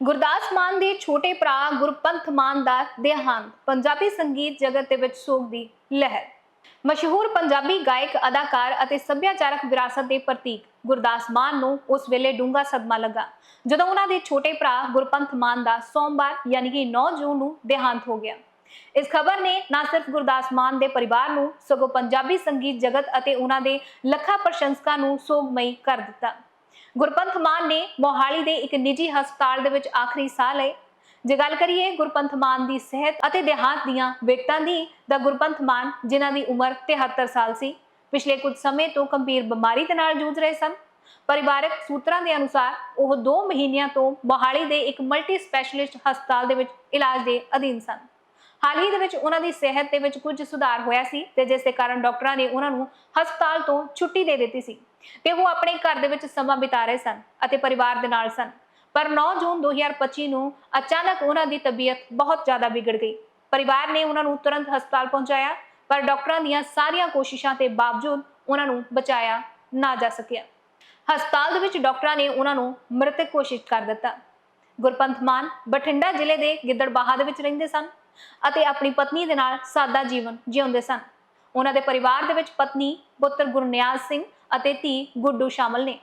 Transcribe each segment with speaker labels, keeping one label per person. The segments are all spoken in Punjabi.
Speaker 1: ਗੁਰਦਾਸ ਮਾਨ ਦੇ ਛੋਟੇ ਭਰਾ ਗੁਰਪੰਥ ਮਾਨ ਦਾ ਦੇਹਾਂਤ, ਪੰਜਾਬੀ ਸੰਗੀਤ ਜਗਤ ਦੇ ਵਿੱਚ ਸੋਗ ਦੀ ਲਹਿਰ। ਮਸ਼ਹੂਰ ਪੰਜਾਬੀ ਗਾਇਕ, ਅਦਾਕਾਰ ਅਤੇ ਸੱਭਿਆਚਾਰਕ ਵਿਰਾਸਤ ਦੇ ਪ੍ਰਤੀਕ ਗੁਰਦਾਸ ਮਾਨ ਨੂੰ ਉਸ ਵੇਲੇ ਡੂੰਘਾ ਸਦਮਾ ਲੱਗਾ, ਜਦੋਂ ਉਹਨਾਂ ਦੇ ਛੋਟੇ ਭਰਾ ਗੁਰਪੰਥ ਮਾਨ ਦਾ ਸੋਮਵਾਰ ਯਾਨੀ ਕਿ 9 ਜੂਨ ਨੂੰ ਦੇਹਾਂਤ ਹੋ ਗਿਆ। ਇਸ ਖਬਰ ਨੇ ਨਾ ਸਿਰਫ ਗੁਰਦਾਸ ਮਾਨ ਦੇ ਪਰਿਵਾਰ ਨੂੰ, ਸਗੋਂ ਪੰਜਾਬੀ ਸੰਗੀਤ ਜਗਤ ਅਤੇ ਉਹਨਾਂ ਦੇ ਲੱਖਾਂ ਪ੍ਰਸ਼ੰਸਕਾਂ ਨੂੰ ਸੋਗਮਈ ਕਰ ਦਿੱਤਾ। ਗੁਰਪੰਥ ਮਾਨ ਨੇ ਮੋਹਾਲੀ ਦੇ ਇੱਕ ਨਿੱਜੀ ਹਸਪਤਾਲ ਦੇ ਵਿੱਚ ਆਖਰੀ ਸਾਹ ਲਏ। ਜੇ ਗੱਲ ਕਰੀਏ ਗੁਰਪੰਥ ਮਾਨ ਦੀ ਸਿਹਤ ਅਤੇ ਦੇਹਾਂਤ ਦੀਆਂ ਵਿਕਟਾਂ ਦੀ, ਤਾਂ ਗੁਰਪੰਥ ਮਾਨ, ਜਿਨ੍ਹਾਂ ਦੀ ਉਮਰ 73 ਸਾਲ ਸੀ, ਪਿਛਲੇ ਕੁਝ ਸਮੇਂ ਤੋਂ ਗੰਭੀਰ ਬਿਮਾਰੀ ਦੇ ਨਾਲ ਜੂਝ ਰਹੇ ਸਨ। ਪਰਿਵਾਰਕ ਸੂਤਰਾਂ ਦੇ ਅਨੁਸਾਰ, ਉਹ 2 ਮਹੀਨਿਆਂ ਤੋਂ ਮੋਹਾਲੀ ਦੇ ਇੱਕ ਮਲਟੀ ਸਪੈਸ਼ਲਿਸਟ ਹਸਪਤਾਲ ਦੇ ਵਿੱਚ ਇਲਾਜ ਦੇ ਅਧੀਨ ਸਨ। ਹਾਲ ਹੀ ਦੇ ਵਿੱਚ ਉਹਨਾਂ ਦੀ ਸਿਹਤ ਦੇ ਵਿੱਚ ਕੁਝ ਸੁਧਾਰ ਹੋਇਆ ਸੀ ਤੇ ਜਿਸ ਦੇ ਕਾਰਨ ਡਾਕਟਰਾਂ ਨੇ ਉਹਨਾਂ ਨੂੰ ਹਸਪਤਾਲ ਤੋਂ ਛੁੱਟੀ ਦੇ ਦਿੱਤੀ ਸੀ ਤੇ ਉਹ ਆਪਣੇ ਘਰ ਦੇ ਵਿੱਚ ਸਮਾਂ ਬਿਤਾ ਰਹੇ ਸਨ ਅਤੇ ਪਰਿਵਾਰ ਦੇ ਨਾਲ ਸਨ। ਪਰ 9 ਜੂਨ 2025 ਨੂੰ ਅਚਾਨਕ ਉਹਨਾਂ ਦੀ ਤਬੀਅਤ ਬਹੁਤ ਜ਼ਿਆਦਾ ਵਿਗੜ ਗਈ। ਪਰਿਵਾਰ ਨੇ ਉਹਨਾਂ ਨੂੰ ਤੁਰੰਤ ਹਸਪਤਾਲ ਪਹੁੰਚਾਇਆ, ਪਰ ਡਾਕਟਰਾਂ ਦੀਆਂ ਸਾਰੀਆਂ ਕੋਸ਼ਿਸ਼ਾਂ ਦੇ ਬਾਵਜੂਦ ਉਹਨਾਂ ਨੂੰ ਬਚਾਇਆ ਨਾ ਜਾ ਸਕਿਆ। ਹਸਪਤਾਲ ਦੇ ਵਿੱਚ ਡਾਕਟਰਾਂ ਨੇ ਉਹਨਾਂ ਨੂੰ ਮ੍ਰਿਤਕ ਘੋਸ਼ਿਤ ਕਰ ਦਿੱਤਾ। ਗੁਰਪੰਥ ਮਾਨ ਬਠਿੰਡਾ ਜ਼ਿਲ੍ਹੇ ਦੇ ਗਿੱਦੜਬਾਹਾ ਦੇ ਵਿੱਚ ਰਹਿੰਦੇ ਸਨ। ਅਤੇ ਆਪਣੀ ਪਤਨੀ ਦੇ ਨਾਲ ਸਾਦਾ ਜੀਵਨ ਜਿਉਂਦੇ ਸਨ। ਉਹਨਾਂ ਦੇ ਪਰਿਵਾਰ ਦੇ ਵਿੱਚ ਪਤਨੀ, ਪੁੱਤਰ ਗੁਰਨਿਆਜ਼ ਸਿੰਘ ਅਤੇ ਧੀ ਗੁੱਡੂ ਸ਼ਾਮਲ ਨੇ।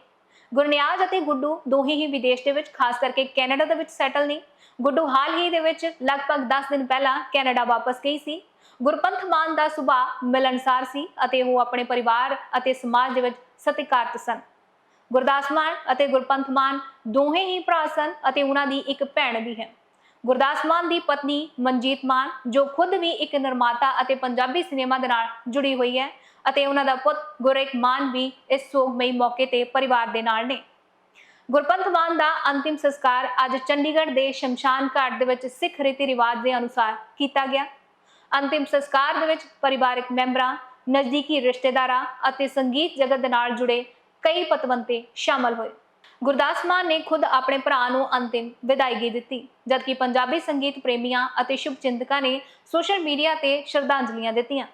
Speaker 1: ਗੁਰਨਿਆਜ਼ ਅਤੇ ਗੁੱਡੂ ਦੋਹੇ ਹੀ ਵਿਦੇਸ਼ ਦੇ ਵਿੱਚ, ਖਾਸ ਕਰਕੇ ਕੈਨੇਡਾ ਦੇ ਵਿੱਚ ਸੈਟਲ ਨੇ। ਗੁੱਡੂ ਹਾਲ ਹੀ ਦੇ ਵਿੱਚ ਲਗਭਗ 10 ਦਿਨ ਪਹਿਲਾਂ ਕੈਨੇਡਾ ਵਾਪਸ ਗਈ ਸੀ। ਗੁਰਪੰਥ ਮਾਨ ਦਾ ਸੁਭਾਅ ਮਿਲਣਸਾਰ ਸੀ ਅਤੇ ਉਹ ਆਪਣੇ ਪਰਿਵਾਰ ਅਤੇ ਸਮਾਜ ਦੇ ਵਿੱਚ ਸਤਿਕਾਰਤ ਸਨ। ਗੁਰਦਾਸ ਮਾਨ ਅਤੇ ਗੁਰਪੰਥ ਮਾਨ ਦੋਹੇ ਹੀ ਭਰਾ ਸਨ ਅਤੇ ਉਹਨਾਂ ਦੀ ਇੱਕ ਭੈਣ ਵੀ ਹੈ। ਗੁਰਦਾਸ ਮਾਨ ਦੀ ਪਤਨੀ ਮਨਜੀਤ ਮਾਨ, ਜੋ ਖੁਦ ਵੀ ਇੱਕ ਨਿਰਮਾਤਾ ਅਤੇ ਪੰਜਾਬੀ ਸਿਨੇਮਾ ਦੇ ਨਾਲ ਜੁੜੀ ਹੋਈ ਹੈ ਅਤੇ ਉਹਨਾਂ ਦਾ ਪੁੱਤ ਗੁਰੇਖ ਮਾਨ ਵੀ ਇਸ ਸੋਗਮਈ ਮੌਕੇ ਤੇ ਪਰਿਵਾਰ ਦੇ ਨਾਲ ਨੇ। ਗੁਰਪੰਤ ਮਾਨ ਦਾ ਅੰਤਿਮ ਸੰਸਕਾਰ ਅੱਜ ਚੰਡੀਗੜ੍ਹ ਦੇ ਸ਼ਮਸ਼ਾਨ ਘਾਟ ਦੇ ਵਿੱਚ ਸਿੱਖ ਰੀਤੀ ਰਿਵਾਜ ਦੇ ਅਨੁਸਾਰ ਕੀਤਾ ਗਿਆ। ਅੰਤਿਮ ਸੰਸਕਾਰ ਦੇ ਵਿੱਚ ਪਰਿਵਾਰਕ ਮੈਂਬਰਾਂ, ਨਜ਼ਦੀਕੀ ਰਿਸ਼ਤੇਦਾਰਾਂ ਅਤੇ ਸੰਗੀਤ ਜਗਤ ਦੇ ਨਾਲ ਜੁੜੇ ਕਈ ਪਤਵੰਤੇ ਸ਼ਾਮਲ ਹੋਏ। ਗੁਰਦਾਸ ਮਾਨ ਨੇ ਖੁਦ ਆਪਣੇ ਭਰਾ ਨੂੰ ਅੰਤਿਮ ਵਿਦਾਇਗੀ ਦਿੱਤੀ, ਜਦਕਿ ਪੰਜਾਬੀ ਸੰਗੀਤ ਪ੍ਰੇਮੀਆਂ ਅਤੇ ਸ਼ੁਭ ਚਿੰਤਕਾਂ ਨੇ ਸੋਸ਼ਲ ਮੀਡੀਆ ਤੇ ਸ਼ਰਧਾਂਜਲੀਆਂ ਦਿੱਤੀਆਂ।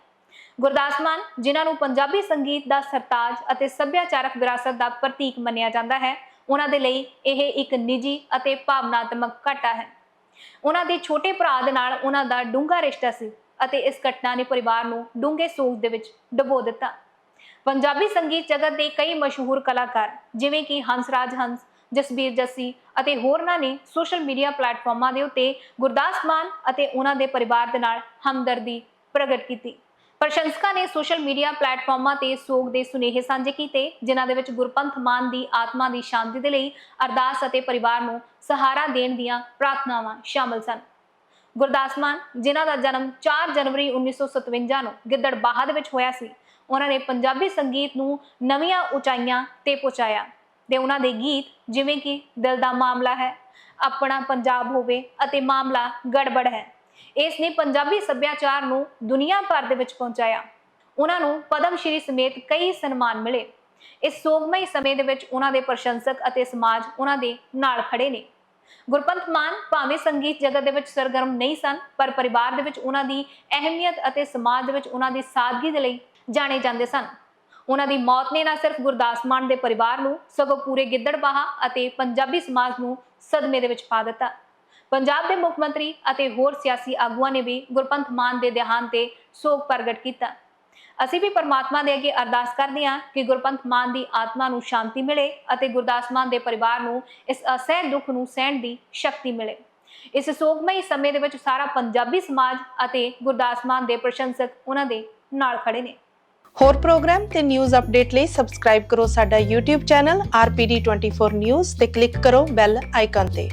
Speaker 1: ਗੁਰਦਾਸ ਮਾਨ, ਜਿਨ੍ਹਾਂ ਨੂੰ ਪੰਜਾਬੀ ਸੰਗੀਤ ਦਾ ਸਰਤਾਜ ਅਤੇ ਸੱਭਿਆਚਾਰਕ ਵਿਰਾਸਤ ਦਾ ਪ੍ਰਤੀਕ ਮੰਨਿਆ ਜਾਂਦਾ ਹੈ, ਉਹਨਾਂ ਦੇ ਲਈ ਇਹ ਇੱਕ ਨਿੱਜੀ ਅਤੇ ਭਾਵਨਾਤਮਕ ਘਟਨਾ ਹੈ। ਉਹਨਾਂ ਦੇ ਛੋਟੇ ਭਰਾ ਦੇ ਨਾਲ ਉਹਨਾਂ ਦਾ ਡੂੰਘਾ ਰਿਸ਼ਤਾ ਸੀ ਅਤੇ ਇਸ ਘਟਨਾ ਨੇ ਪਰਿਵਾਰ ਨੂੰ ਡੂੰਘੇ ਸੋਗ ਦੇ ਵਿੱਚ ਡੁਬੋ ਦਿੱਤਾ। ਪੰਜਾਬੀ ਸੰਗੀਤ ਜਗਤ ਦੇ ਕਈ ਮਸ਼ਹੂਰ ਕਲਾਕਾਰ, ਜਿਵੇਂ ਕਿ ਹੰਸਰਾਜ ਹੰਸ, ਜਸਬੀਰ ਜੱਸੀ ਅਤੇ ਹੋਰਨਾਂ ਨੇ ਸੋਸ਼ਲ ਮੀਡੀਆ ਪਲੇਟਫਾਰਮਾਂ ਦੇ ਉੱਤੇ ਗੁਰਦਾਸ ਮਾਨ ਅਤੇ ਉਹਨਾਂ ਦੇ ਪਰਿਵਾਰ ਦੇ ਨਾਲ ਹਮਦਰਦੀ ਪ੍ਰਗਟ ਕੀਤੀ। ਪ੍ਰਸ਼ੰਸਕਾਂ ਨੇ ਸੋਸ਼ਲ ਮੀਡੀਆ ਪਲੇਟਫਾਰਮਾਂ ਤੇ ਸੋਗ ਦੇ ਸੁਨੇਹੇ ਸਾਂਝੇ ਕੀਤੇ, ਜਿਨ੍ਹਾਂ ਦੇ ਵਿੱਚ ਗੁਰਪੰਥ ਮਾਨ ਦੀ ਆਤਮਾ ਦੀ ਸ਼ਾਂਤੀ ਦੇ ਲਈ ਅਰਦਾਸ ਅਤੇ ਪਰਿਵਾਰ ਨੂੰ ਸਹਾਰਾ ਦੇਣ ਦੀਆਂ ਪ੍ਰਾਰਥਨਾਵਾਂ ਸ਼ਾਮਲ ਸਨ। ਗੁਰਦਾਸ ਮਾਨ, ਜਿਨ੍ਹਾਂ ਦਾ ਜਨਮ 4 ਜਨਵਰੀ 1957 ਨੂੰ ਗਿੱਦੜਬਾਹਾ ਦੇ ਵਿੱਚ ਹੋਇਆ ਸੀ, ਉਹਨਾਂ ਨੇ ਪੰਜਾਬੀ ਸੰਗੀਤ ਨੂੰ ਨਵੀਆਂ ਉਚਾਈਆਂ ਤੇ ਪਹੁੰਚਾਇਆ ਤੇ ਉਹਨਾਂ ਦੇ ਗੀਤ ਜਿਵੇਂ ਕਿ ਦਿਲ ਦਾ ਮਾਮਲਾ ਹੈ, ਆਪਣਾ ਪੰਜਾਬ ਹੋਵੇ ਅਤੇ ਮਾਮਲਾ ਗੜਬੜ ਹੈ, ਇਸ ਨੇ ਪੰਜਾਬੀ ਸੱਭਿਆਚਾਰ ਨੂੰ ਦੁਨੀਆ ਭਰ ਦੇ ਵਿੱਚ ਪਹੁੰਚਾਇਆ। ਉਹਨਾਂ ਨੂੰ ਪਦਮ ਸ਼੍ਰੀ ਸਮੇਤ ਕਈ ਸਨਮਾਨ ਮਿਲੇ। ਇਸ ਸੋਗਮਈ ਸਮੇਂ ਦੇ ਵਿੱਚ ਉਹਨਾਂ ਦੇ ਪ੍ਰਸ਼ੰਸਕ ਅਤੇ ਸਮਾਜ ਉਹਨਾਂ ਦੇ ਨਾਲ ਖੜੇ ਨੇ। ਗੁਰਪੰਤ ਮਾਨ ਭਾਵੇਂ ਸੰਗੀਤ ਜਗਤ ਦੇ ਵਿੱਚ ਸਰਗਰਮ ਨਹੀਂ ਸਨ, ਪਰ ਪਰਿਵਾਰ ਦੇ ਵਿੱਚ ਉਹਨਾਂ ਦੀ ਅਹਿਮੀਅਤ ਅਤੇ ਸਮਾਜ ਦੇ ਵਿੱਚ ਉਹਨਾਂ ਦੀ ਸਾਦਗੀ ਦੇ ਲਈ ਜਾਣੇ ਜਾਂਦੇ ਸਨ। ਉਹਨਾਂ ਦੀ ਮੌਤ ਨੇ ਨਾ ਸਿਰਫ ਗੁਰਦਾਸ ਮਾਨ ਦੇ ਪਰਿਵਾਰ ਨੂੰ, ਸਗੋਂ ਪੂਰੇ ਗਿੱਦੜਬਾਹਾ ਅਤੇ ਪੰਜਾਬੀ ਸਮਾਜ ਨੂੰ ਸਦਮੇ ਦੇ ਵਿੱਚ ਪਾ ਦਿੱਤਾ। ਪੰਜਾਬ ਦੇ ਮੁੱਖ ਮੰਤਰੀ ਅਤੇ ਹੋਰ ਸਿਆਸੀ ਆਗੂਆਂ ਨੇ ਵੀ ਗੁਰਪੰਤ ਮਾਨ ਦੇ ਦੇਹਾਂਤ ਤੇ ਸੋਗ ਪ੍ਰਗਟ ਕੀਤਾ। ਅਸੀਂ ਵੀ ਪਰਮਾਤਮਾ ਦੇ ਅੱਗੇ ਅਰਦਾਸ ਕਰਦੇ ਹਾਂ ਕਿ ਗੁਰਪੰਥ ਮਾਨ ਦੀ ਆਤਮਾ ਨੂੰ ਸ਼ਾਂਤੀ ਮਿਲੇ ਅਤੇ ਗੁਰਦਾਸ ਮਾਨ ਦੇ ਪਰਿਵਾਰ ਨੂੰ ਇਸ ਅਸਹਿ ਦੁੱਖ ਨੂੰ ਸਹਿਣ ਦੀ ਸ਼ਕਤੀ ਮਿਲੇ। ਇਸ ਸੋਗਮਈ ਸਮੇਂ ਦੇ ਵਿੱਚ ਸਾਰਾ ਪੰਜਾਬੀ ਸਮਾਜ ਅਤੇ ਗੁਰਦਾਸ ਮਾਨ ਦੇ ਪ੍ਰਸ਼ੰਸਕ ਉਹਨਾਂ ਦੇ ਨਾਲ ਖੜੇ ਨੇ।
Speaker 2: ਹੋਰ ਪ੍ਰੋਗਰਾਮ ਤੇ ਨਿਊਜ਼ ਅਪਡੇਟ ਲਈ ਸਬਸਕ੍ਰਾਈਬ ਕਰੋ ਸਾਡਾ YouTube ਚੈਨਲ RPD24 News ਤੇ ਕਲਿੱਕ ਕਰੋ ਬੈਲ ਆਈਕਨ ਤੇ।